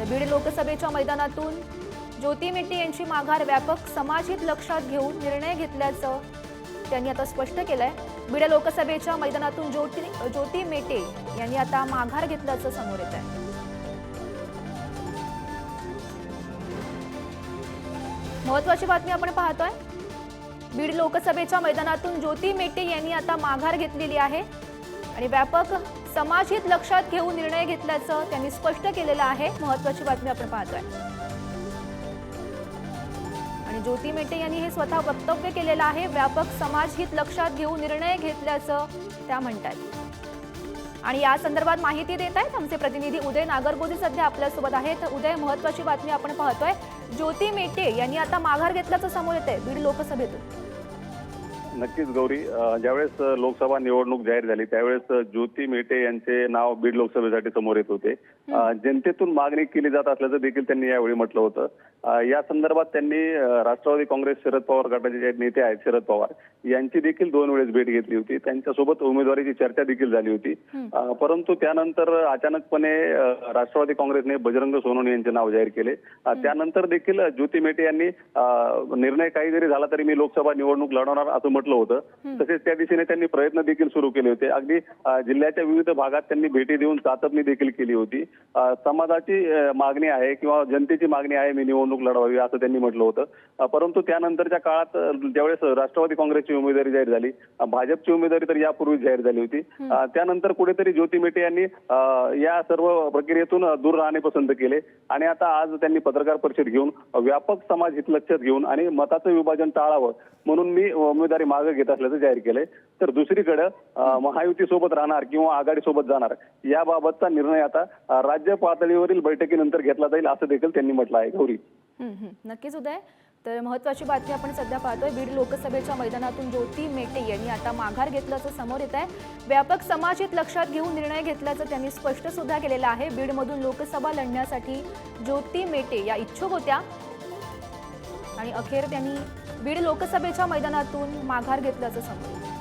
तर बीड लोकसभेच्या मैदानातून ज्योती मेटे यांची माघार व्यापक समाजहित लक्षात घेऊन निर्णय घेतल्याचं त्यांनी आता स्पष्ट केलंय. बीड लोकसभेच्या मैदानातून ज्योती ज्योती मेटे यांनी आता माघार घेतल्याचं समोर येत आहे महत्वाची बातमी आपण पाहतोय. बीड लोकसभेच्या मैदानातून ज्योती मेटे यांनी आता माघार घेतलेली आहे आणि व्यापक समाजहित लक्षात घेऊन निर्णय घेतल्याचं त्यांनी स्पष्ट केलेलं आहे. महत्वाची बातमी आपण पाहतोय. आणि ज्योती मेटे यांनी हे स्वतः वक्तव्य केलेलं आहे. व्यापक समाजहित लक्षात घेऊन निर्णय घेतल्याचं त्या म्हणतात आणि या संदर्भात माहिती देत आहेत आमचे प्रतिनिधी उदय नागरगोजे सध्या आपल्यासोबत आहेत. उदय महत्वाची बातमी आपण पाहतोय. ज्योती मेटे यांनी आता माघार घेतल्याचं समोर येत आहे बीड लोकसभेतून. नक्कीच गौरी. ज्यावेळेस लोकसभा निवडणूक जाहीर झाली त्यावेळेस ज्योती मेटे यांचे नाव बीड लोकसभेसाठी समोर येत होते. जनतेतून मागणी केली जात असल्याचं देखील त्यांनी यावेळी म्हटलं होतं. या संदर्भात त्यांनी राष्ट्रवादी काँग्रेस शरद पवार गटाचे जे नेते आहेत शरद पवार यांची देखील दोन वेळेस भेट घेतली होती. त्यांच्यासोबत उमेदवारीची चर्चा देखील झाली होती. परंतु त्यानंतर अचानकपणे राष्ट्रवादी काँग्रेसने बजरंग सोनवणे यांचे नाव जाहीर केले. त्यानंतर देखील ज्योती मेटे यांनी निर्णय काही जरी झाला तरी मी लोकसभा निवडणूक लढवणार असं म्हटलं होतं. तसेच त्या दिशेने त्यांनी प्रयत्न देखील सुरू केले होते. अगदी जिल्ह्याच्या विविध भागात त्यांनी भेटी देऊन चाचपणी देखील केली होती. समाजाची मागणी आहे किंवा जनतेची मागणी आहे मी निवडणूक लढवावी असं त्यांनी म्हटलं होतं. परंतु त्यानंतरच्या काळात ज्यावेळेस राष्ट्रवादी काँग्रेसची उमेदवारी जाहीर झाली भाजपची उमेदवारी तर यापूर्वी जाहीर झाली होती. त्यानंतर कुठेतरी ज्योती मेटे यांनी या सर्व प्रक्रियेतून दूर राहणे पसंत केले. आणि आता आज त्यांनी पत्रकार परिषद घेऊन व्यापक समाज हित लक्षात घेऊन आणि मताचं विभाजन टाळावं म्हणून मी उमेदवारी मागे घेत असल्याचं जाहीर केलंय. तर दुसरीकडे महायुती सोबत राहणार किंवा आघाडी सोबत जाणार याबाबतचा निर्णय आता राज्य पातळीवरील बैठकीनंतर घेतला जाईल असं देखील त्यांनी म्हटलं आहे. गौरी. नक्कीच उदय. तर महत्वाची बातमी आपण सध्या पाहतोय. बीड लोकसभेच्या मैदानातून ज्योती मेटे यांनी आता माघार घेतल्याचं समोर येत आहे व्यापक समाजित लक्षात घेऊन निर्णय घेतल्याचं त्यांनी स्पष्ट सुद्धा केलेलं आहे. बीडमधून लोकसभा लढण्यासाठी ज्योती मेटे या इच्छुक होत्या. आणि अखेर त्यांनी बीड लोकसभेच्या मैदानातून माघार घेतल्याचं समजलं